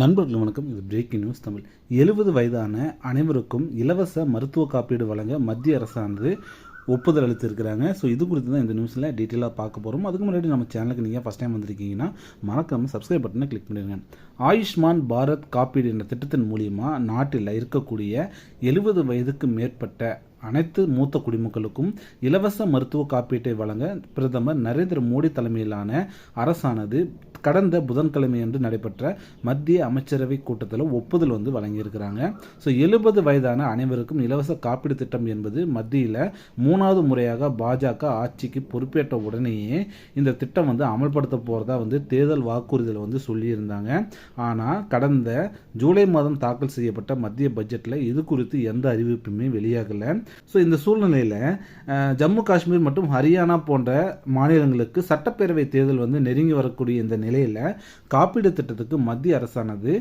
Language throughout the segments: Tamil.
நண்பர்கள் வணக்கம். இது பிரேக்கிங் நியூஸ் தமிழ். எழுபது வயதான அனைவருக்கும் இலவச மருத்துவ காப்பீடு வழங்க மத்திய அரசானது ஒப்புதல் அளித்திருக்கிறாங்க. ஸோ இது குறித்து தான் இந்த நியூஸில் டீட்டெயிலாக பார்க்க போகிறோம் அதுக்கு முன்னாடி நம்ம சேனலுக்கு நீங்கள் ஃபஸ்ட் டைம் வந்திருக்கீங்கன்னா மறக்காமல் சப்ஸ்கிரைப் பட்டனை கிளிக் பண்ணிடுங்க. ஆயுஷ்மான் பாரத் காப்பீடு என்ற திட்டத்தின் மூலியமாக நாட்டில் இருக்கக்கூடிய எழுபது வயதுக்கு மேற்பட்ட அனைத்து மூத்த குடிமக்களுக்கும் இலவச மருத்துவ காப்பீட்டை வழங்க பிரதமர் நரேந்திர மோடி தலைமையிலான அரசானது கடந்த புதன்கிழமை அன்று நடைபெற்ற மத்திய அமைச்சரவை கூட்டத்தில் ஒப்புதல் வந்து வழங்கியிருக்கிறாங்க. ஸோ எழுபது வயதான அனைவருக்கும் இலவச காப்பீடு திட்டம் என்பது மத்தியில் மூணாவது முறையாக பாஜக ஆட்சிக்கு பொறுப்பேற்ற உடனேயே இந்த திட்டம் வந்து அமல்படுத்த போகிறதா வந்து தேர்தல் வாக்குறுதியில் வந்து சொல்லியிருந்தாங்க. ஆனால் கடந்த ஜூலை மாதம் தாக்கல் செய்யப்பட்ட மத்திய பட்ஜெட்டில் இது குறித்து எந்த அறிவிப்புமே வெளியாகலை. ஸோ இந்த சூழ்நிலையில் ஜம்மு காஷ்மீர் மற்றும் ஹரியானா போன்ற மாநிலங்களுக்கு சட்டப்பேரவை தேர்தல் வந்து நெருங்கி வரக்கூடிய இந்த நிலையில் காப்பீடு திட்டத்துக்கு மத்திய அரசானது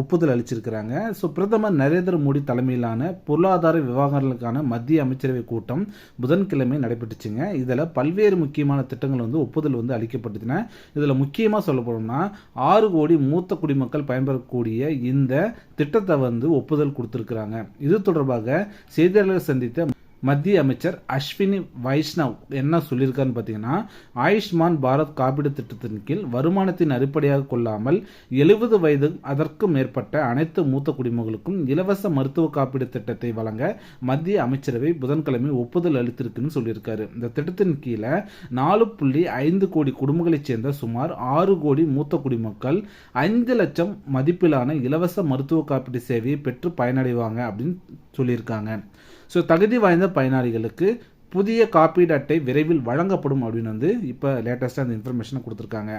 ஒப்புதல் அளிச்சிருக்கிறாங்க. ஸோ பிரதமர் நரேந்திர மோடி தலைமையிலான பொருளாதார விவகாரங்களுக்கான மத்திய அமைச்சரவை கூட்டம் புதன்கிழமை நடைபெற்றுச்சுங்க. இதில் பல்வேறு முக்கியமான திட்டங்கள் வந்து ஒப்புதல் வந்து அளிக்கப்பட்டுச்சுன்னா இதில் முக்கியமாக சொல்ல போனோம்னா ஆறு கோடி மூத்த குடிமக்கள் பயன்பெறக்கூடிய இந்த திட்டத்தை வந்து ஒப்புதல் கொடுத்துருக்குறாங்க. இது தொடர்பாக செய்தியாளர்கள் சந்தித்த மத்திய அமைச்சர் அஸ்வினி வைஷ்ணவ் என்ன சொல்லியிருக்காருன்னு பார்த்தீங்கன்னா ஆயுஷ்மான் பாரத் காப்பீடு திட்டத்தின் கீழ் வருமானத்தின் அடிப்படையாக கொள்ளாமல் எழுபது வயது அதற்கு மேற்பட்ட அனைத்து மூத்த குடிமகளுக்கும் இலவச மருத்துவ காப்பீடு திட்டத்தை வழங்க மத்திய அமைச்சரவை புதன்கிழமை ஒப்புதல் அளித்திருக்குன்னு சொல்லியிருக்காரு. இந்த திட்டத்தின் கீழே நாலு புள்ளி ஐந்து கோடி குடும்பங்களைச் சேர்ந்த சுமார் ஆறு கோடி மூத்த குடிமக்கள் ஐந்து லட்சம் மதிப்பிலான இலவச மருத்துவ காப்பீடு சேவையை பெற்று பயனடைவாங்க அப்படின்னு சொல்லியிருக்காங்க. ஸோ தகுதி வாய்ந்த பயனாளிகளுக்கு புதிய காப்பீடு அட்டை விரைவில் வழங்கப்படும் அப்படின்னு வந்து இப்போ லேட்டஸ்ட்டாக அந்த இன்ஃபர்மேஷனை கொடுத்துருக்காங்க.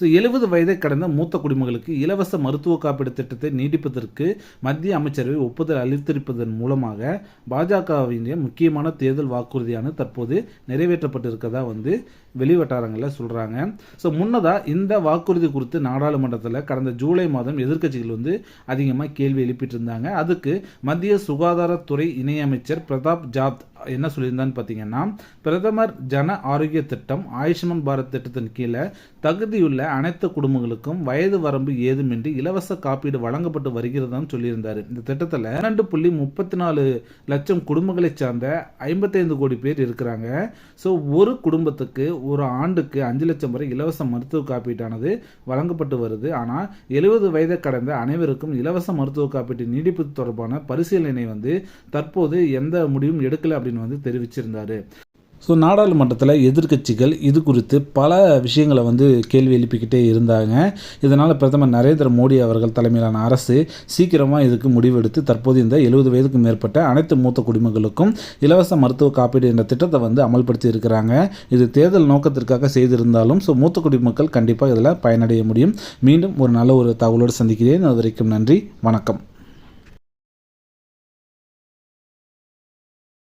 ஸோ எழுபது வயதை கடந்த மூத்த குடிமகளுக்கு இலவச மருத்துவ காப்பீடு திட்டத்தை நீடிப்பதற்கு மத்திய அமைச்சரவை ஒப்புதல் அளித்திருப்பதன் மூலமாக பாஜகவின் முக்கியமான தேர்தல் வாக்குறுதியான தற்போது நிறைவேற்றப்பட்டிருக்கதா வந்து வெளிவட்டாரங்களில் சொல்கிறாங்க ஸோ முன்னதாக இந்த வாக்குறுதி குறித்து நாடாளுமன்றத்தில் கடந்த ஜூலை மாதம் எதிர்க்கட்சிகள் வந்து அதிகமாக கேள்வி எழுப்பிட்டு இருந்தாங்க. அதுக்கு மத்திய சுகாதாரத்துறை இணையமைச்சர் பிரதாப் ஜாத் என்ன சொல்லியிருந்தான்னு பார்த்தீங்கன்னா பிரதமர் ஜன ஆரோக்கிய திட்டம் ஆயுஷ்மான் பாரத் திட்டத்தின் கீழே தகுதியுள்ள அனைத்து குடும்பங்களுக்கும் வயது வரம்பு ஏதுமின்றி இலவச காப்பீடு வழங்கப்பட்டு வருகிறதான்னு சொல்லியிருந்தார். இந்த திட்டத்தில் பன்னெண்டு புள்ளி முப்பத்தி நாலு லட்சம் குடும்பங்களை சார்ந்த ஐம்பத்தைந்து கோடி பேர் இருக்கிறாங்க. ஸோ ஒரு குடும்பத்துக்கு ஒரு ஆண்டுக்கு அஞ்சு லட்சம் வரை இலவச மருத்துவ காப்பீட்டானது வழங்கப்பட்டு வருது. ஆனால் எழுபது வயதை கடந்த அனைவருக்கும் இலவச மருத்துவ காப்பீட்டு நீடிப்பு தொடர்பான பரிசீலனை வந்து தற்போது எந்த முடிவும் எடுக்கல அப்படின்னு வந்து தெரிவிச்சிருந்தாரு. ஸோ நாடாளுமன்றத்தில் எதிர்க்கட்சிகள் இது குறித்து பல விஷயங்களை வந்து கேள்வி எழுப்பிக்கிட்டே இருந்தாங்க. இதனால் பிரதமர் நரேந்திர மோடி அவர்கள் தலைமையிலான அரசு சீக்கிரமாக இதுக்கு முடிவெடுத்து தற்போது இந்த எழுபது வயதுக்கு மேற்பட்ட அனைத்து மூத்த குடிமக்களுக்கும் இலவச மருத்துவ காப்பீடு என்ற திட்டத்தை வந்து அமல்படுத்தி இருக்கிறாங்க. இது தேர்தல் நோக்கத்திற்காக செய்திருந்தாலும் ஸோ மூத்த குடிமக்கள் கண்டிப்பாக இதில் பயனடைய முடியும். மீண்டும் ஒரு நல்ல ஒரு தகவலோடு சந்திக்கிறேன். அது வரைக்கும் நன்றி. வணக்கம்.